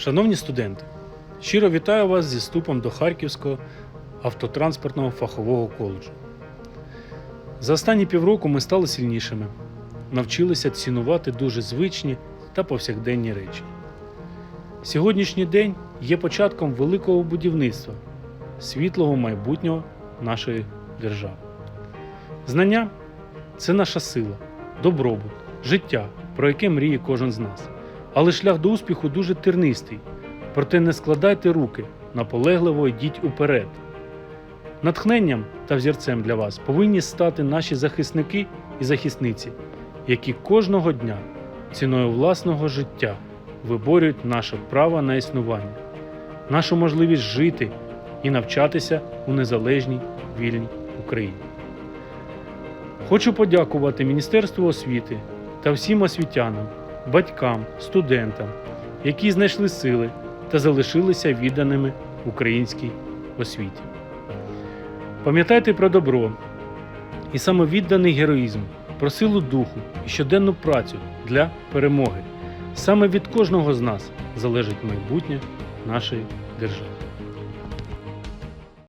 Шановні студенти, щиро вітаю вас зі вступом до Харківського автотранспортного фахового коледжу. За останні півроку ми стали сильнішими, навчилися цінувати дуже звичні та повсякденні речі. Сьогоднішній день є початком великого будівництва, світлого майбутнього нашої держави. Знання це наша сила, добробут, життя, про яке мріє кожен з нас. Але шлях до успіху дуже тернистий. Проте не складайте руки, наполегливо йдіть уперед. Натхненням та взірцем для вас повинні стати наші захисники і захисниці, які кожного дня ціною власного життя виборюють наше право на існування, нашу можливість жити і навчатися у незалежній вільній Україні. Хочу подякувати Міністерству освіти та всім освітянам, батькам, студентам, які знайшли сили та залишилися відданими українській освіті. Пам'ятайте про добро і самовідданий героїзм, про силу духу і щоденну працю для перемоги. Саме від кожного з нас залежить майбутнє нашої держави.